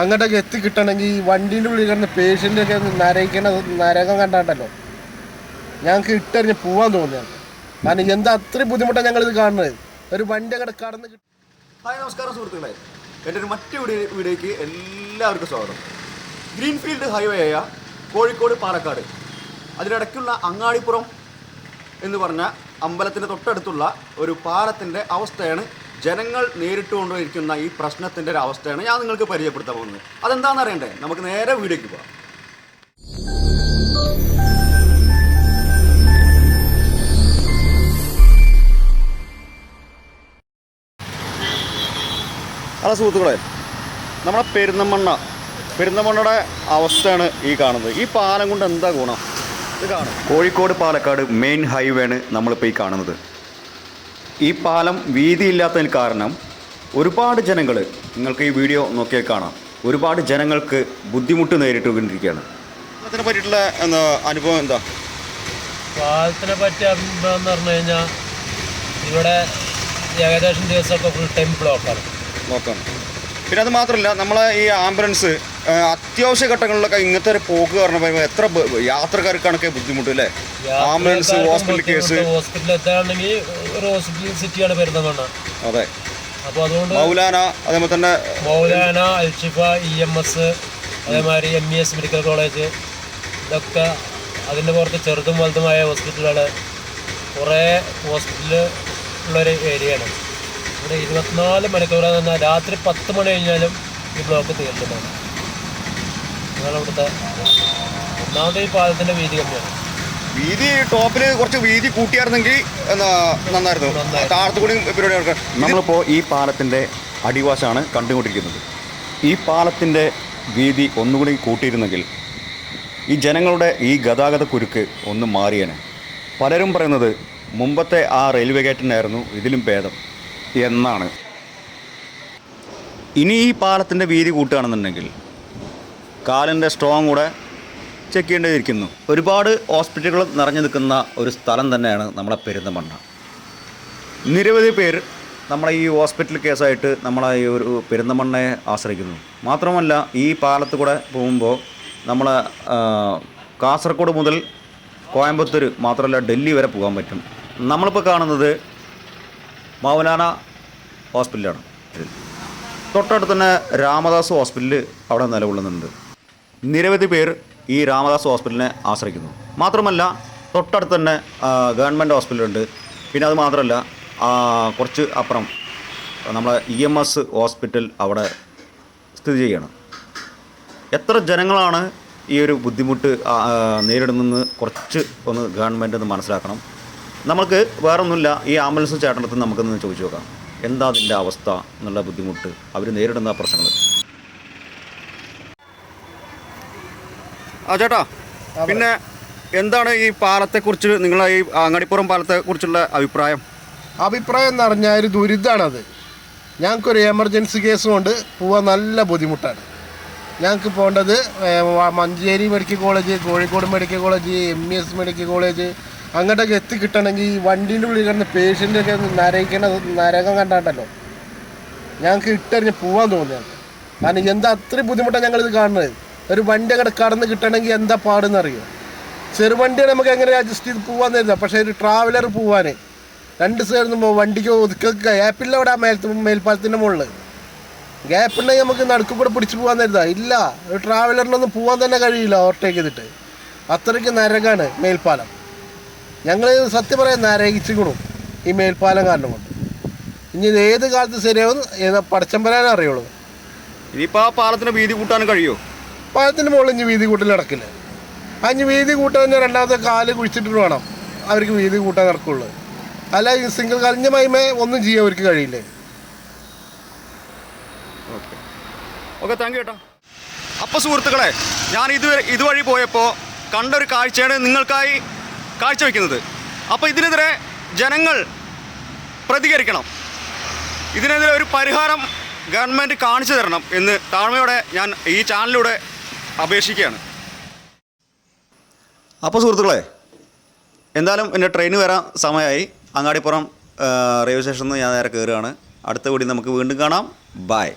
അങ്ങോട്ടൊക്കെ എത്തി കിട്ടണമെങ്കിൽ ഈ വണ്ടീന്റെ ഉള്ളിൽ കിടന്ന് പേഷ്യന്റൊക്കെ നരയിക്കണ നരകം കണ്ടാണ്ടല്ലോ. ഞങ്ങൾക്ക് ഇട്ടറിഞ്ഞ് പോവാൻ തോന്നിയത്. കാരണം എന്താ അത്രയും ബുദ്ധിമുട്ടാണ് ഞങ്ങളിത് കാണുന്നത്. ഒരു വണ്ടി അങ്ങോട്ട് കടന്ന് ഹായ് നമസ്കാരം സുഹൃത്തുക്കളെ. എന്റെ ഒരു മറ്റു വീഡിയോ വീഡിയോയ്ക്ക് എല്ലാവർക്കും സ്വാഗതം. ഗ്രീൻഫീൽഡ് ഹൈവേ ആയ കോഴിക്കോട് പാലക്കാട്. അതിനിടയ്ക്കുള്ള അങ്ങാടിപ്പുറം എന്ന് പറഞ്ഞ അമ്പലത്തിന്റെ തൊട്ടടുത്തുള്ള ഒരു പാലത്തിന്റെ അവസ്ഥയാണ് ജനങ്ങൾ നേരിട്ട് കൊണ്ടുപോയിരിക്കുന്ന ഈ പ്രശ്നത്തിന്റെ ഒരു അവസ്ഥയാണ് ഞാൻ നിങ്ങൾക്ക് പരിചയപ്പെടുത്താൻ പോകുന്നത്. അതെന്താണെന്ന് അറിയണ്ടേ? നമുക്ക് നേരെ വീഡിയോയ്ക്ക് പോകാം ഹലോ സുഹൃത്തുക്കളെ നമ്മുടെ പെരുന്തമണ്ണ പെരുന്തമണ്ണയുടെ അവസ്ഥയാണ് ഈ കാണുന്നത്. ഈ പാലം കൊണ്ട് എന്താ ഗുണം? ഇത് കാണും. കോഴിക്കോട് പാലക്കാട് മെയിൻ ഹൈവേ ആണ് നമ്മളിപ്പോൾ ഈ കാണുന്നത്. ഈ പാലം വീതിയില്ലാത്തതിന് കാരണം ഒരുപാട് ജനങ്ങൾ നിങ്ങൾക്ക് ഈ വീഡിയോ നോക്കിയാൽ കാണാം. ഒരുപാട് ജനങ്ങൾക്ക് ബുദ്ധിമുട്ട് നേരിട്ടുകൊണ്ടിരിക്കുകയാണ്. പാലത്തിനെ പറ്റിയിട്ടുള്ള എന്താ അനുഭവം എന്താ? പാലത്തിനെ പറ്റി അഭിപ്രായം എന്ന് പറഞ്ഞു കഴിഞ്ഞാൽ ഇവിടെ ഏകദേശം ദിവസമൊക്കെ ഫുൾ ടൈം ബ്ലോക്കാണ് നോക്കാം പിന്നെ അത് മാത്രമല്ല നമ്മളെ ഈ ആംബുലൻസ് അത്യാവശ്യ ഘട്ടങ്ങളിലൊക്കെ ഇങ്ങനത്തെ ഒരു പോക്ക് പറഞ്ഞപ്പോൾ എത്ര ബ- യാത്രക്കാർക്കാണൊക്കെ ബുദ്ധിമുട്ട് അല്ലേ? Ambulance hospital case. ഹോസ്പിറ്റലിൽ എത്താണെങ്കിൽ ഒരു ഹോസ്പിറ്റൽ സിറ്റിയാണ് പെരുന്തമണ്ണ അതെ. അപ്പോൾ അതുകൊണ്ട് മൗലാന അതേപോലെ തന്നെ Maulana Alshifa E M S അതേമാതിരി M E S medical college ഇതൊക്കെ അതിന്റെ പുറത്ത് ചെറുതും വലുതുമായ ഹോസ്പിറ്റലുകൾ കുറേ ഹോസ്പിറ്റൽ ഉള്ളൊരു ഏരിയയാണ് ഇവിടെ ഇരുപത്തിനാല് മണിക്കൂറാന്ന് പറഞ്ഞാൽ രാത്രി പത്ത് മണി കഴിഞ്ഞാലും ഈ ബ്ലോക്ക് തീർന്നിട്ടാണ്. അതാണ് ഇവിടുത്തെ ഒന്നാമത് ഈ പാലത്തിന്റെ വീതി കമ്മിയാണ്. വീതി ടോപ്പിൽ കുറച്ച് വീതി കൂട്ടിയായിരുന്നെങ്കിൽ നന്നായിരുന്നു. താഴത്തു കൂടി പരിപാടി നടക്കാം. നമ്മളിപ്പോൾ ഈ പാലത്തിന്റെ അടിവാശമാണ് കണ്ടുകൊണ്ടിരിക്കുന്നത്. ഈ പാലത്തിന്റെ വീതി ഒന്നുകൂടി കൂട്ടിയിരുന്നെങ്കിൽ ഈ ജനങ്ങളുടെ ഈ ഗതാഗത കുരുക്ക് ഒന്ന് മാറിയേനെ. പലരും പറയുന്നത് മുമ്പത്തെ ആ റെയിൽവേ ഗേറ്റിനായിരുന്നു ഇതിലും ഭേദം എന്നാണ്. ഇനി ഈ പാലത്തിന്റെ വീതി കൂട്ടുകയാണെന്നുണ്ടെങ്കിൽ കാലിന്റെ സ്ട്രോങ് കൂടെ ചെക്ക് ചെയ്യേണ്ടിയിരിക്കുന്നു. ഒരുപാട് ഹോസ്പിറ്റലുകൾ നിറഞ്ഞു നിൽക്കുന്ന ഒരു സ്ഥലം തന്നെയാണ് നമ്മുടെ പെരുന്തമണ്ണ നിരവധി പേർ നമ്മളെ ഈ ഹോസ്പിറ്റൽ കേസായിട്ട് നമ്മളെ ഈ ഒരു പെരുന്തമണ്ണയെ ആശ്രയിക്കുന്നു. മാത്രമല്ല ഈ പാലത്ത് കൂടെ പോകുമ്പോൾ നമ്മൾ കാസർഗോഡ് മുതൽ കോയമ്പത്തൂർ മാത്രമല്ല ഡൽഹി വരെ പോകാൻ പറ്റും. നമ്മളിപ്പോൾ കാണുന്നത് മൗലാന ഹോസ്പിറ്റലാണ്. തൊട്ടടുത്ത് തന്നെ രാമദാസ് ഹോസ്പിറ്റൽ അവിടെ നിലകൊള്ളുന്നുണ്ട്. നിരവധി പേർ ഈ രാമദാസ് ഹോസ്പിറ്റലിനെ ആശ്രയിക്കുന്നു. മാത്രമല്ല തൊട്ടടുത്ത് തന്നെ ഗവൺമെന്റ് ഹോസ്പിറ്റലുണ്ട്. പിന്നെ അത് മാത്രമല്ല കുറച്ച് അപ്പുറം നമ്മളെ ഇ എം എസ് ഹോസ്പിറ്റൽ അവിടെ സ്ഥിതി ചെയ്യണം എത്ര ജനങ്ങളാണ് ഈ ഒരു ബുദ്ധിമുട്ട് നേരിടുന്നതെന്ന് കുറച്ച് ഒന്ന് ഗവൺമെന്റ് ഒന്ന് മനസ്സിലാക്കണം. നമുക്ക് വേറൊന്നുമില്ല ഈ ആംബുലൻസ് ചേട്ടനടുത്ത് നമുക്കൊന്ന് ചോദിച്ചു നോക്കാം. എന്താ അതിന്റെ അവസ്ഥ എന്നുള്ള ബുദ്ധിമുട്ട് അവർ നേരിടുന്ന പ്രശ്നങ്ങൾ. ആ ചേട്ടാ പിന്നെ എന്താണ് ഈ പാലത്തെക്കുറിച്ച് നിങ്ങളെ ഈ അങ്ങാടിപ്പുറം പാലത്തെക്കുറിച്ചുള്ള അഭിപ്രായം? അഭിപ്രായം എന്ന് പറഞ്ഞാൽ ഒരു ദുരിതമാണത് ഞങ്ങൾക്കൊരു എമർജൻസി കേസ് കൊണ്ട് പോവാൻ നല്ല ബുദ്ധിമുട്ടാണ്. ഞങ്ങൾക്ക് പോകേണ്ടത് Manjeri medical college Kozhikode medical college M E S medical college അങ്ങോട്ടൊക്കെ എത്തിക്കിട്ടണമെങ്കിൽ ഈ വണ്ടീന്റെ ഉള്ളിൽ കിടന്ന് പേഷ്യന്റൊക്കെ നരയിക്കണ നരകം കണ്ടാണ്ടല്ലോ. ഞങ്ങൾക്ക് ഇട്ടറിഞ്ഞ് പോവാൻ തോന്നിയത് കാരണം എന്താ അത്രയും ബുദ്ധിമുട്ടാണ് ഞങ്ങളിത് കാണുന്നത്? ഒരു വണ്ടി അങ്ങോട്ട് കടന്ന് കിട്ടണമെങ്കിൽ എന്താ പാടെന്നറിയോ ചെറുവണ്ടി നമുക്ക് എങ്ങനെ അഡ്ജസ്റ്റ് ചെയ്ത് പോകാമെന്ന് തരുന്നത് പക്ഷേ ഒരു ട്രാവലർ പോവാൻ രണ്ട് സൈഡിൽ വണ്ടിക്ക് ഒതുക്കുക ഗ്യാപ്പില്ല അവിടെ ആ മേൽ മേൽപ്പാലത്തിന്റെ മുകളിൽ ഗ്യാപ്പ് ഉണ്ടെങ്കിൽ നമുക്ക് നടുക്ക് കൂടെ പിടിച്ച് പോകാൻ തരുതാ ഇല്ല ഒരു ട്രാവലറിനൊന്നും പോകാൻ തന്നെ കഴിയില്ല ഓവർടേക്ക് ചെയ്തിട്ട്. അത്രയ്ക്ക് നരകാണ് മേൽപ്പാലം. ഞങ്ങൾ സത്യം പറയാൻ നരകിച്ചിക്കണു ഈ മേൽപ്പാലം കാരണം കൊണ്ട്. ഇനി ഇത് ഏത് കാലത്ത് ശരിയാവും ഏതാ പടച്ചമ്പരാനേ അറിയുള്ളൂ. ഇനിയിപ്പോൾ ആ പാലത്തിന് വീതി കൂട്ടാൻ കഴിയുമോ പാലത്തിന്റെ മുകളിൽ ഇനി വീതി കൂട്ടൽ നടക്കില്ല? ആ വീതി കൂട്ടാൻ രണ്ടാമത്തെ കാൽ കുഴിച്ചിട്ട് വേണം അവർക്ക് വീതി കൂട്ടാൻ നടക്കുള്ളൂ. അല്ല സിംഗിൾ കലിഞ്ഞ മൈമേ ഒന്നും ചെയ്യാൻ അവർക്ക് കഴിയില്ലേ? ഓക്കെ. ഓക്കെ താങ്ക് യു കേട്ടോ അപ്പോൾ സുഹൃത്തുക്കളെ ഞാൻ ഇതുവരെ ഇതുവഴി പോയപ്പോൾ കണ്ട ഒരു കാഴ്ചയാണ് നിങ്ങൾക്കായി കാഴ്ചവെക്കുന്നത്. അപ്പോൾ ഇതിനെതിരെ ജനങ്ങൾ പ്രതികരിക്കണം. ഇതിനെതിരെ ഒരു പരിഹാരം ഗവൺമെന്റ് കാണിച്ചു തരണം എന്ന് താഴ്മയോടെ ഞാൻ ഈ ചാനലിലൂടെ അപേക്ഷിക്കുകയാണ്. അപ്പോൾ സുഹൃത്തുക്കളെ എന്തായാലും എന്റെ ട്രെയിൻ വരാൻ സമയമായി. അങ്ങാടിപ്പുറം റെയിൽവേ സ്റ്റേഷനിൽ നിന്ന് ഞാൻ നേരെ കയറുകയാണ് അടുത്ത വീടി നമുക്ക് വീണ്ടും കാണാം. ബായ്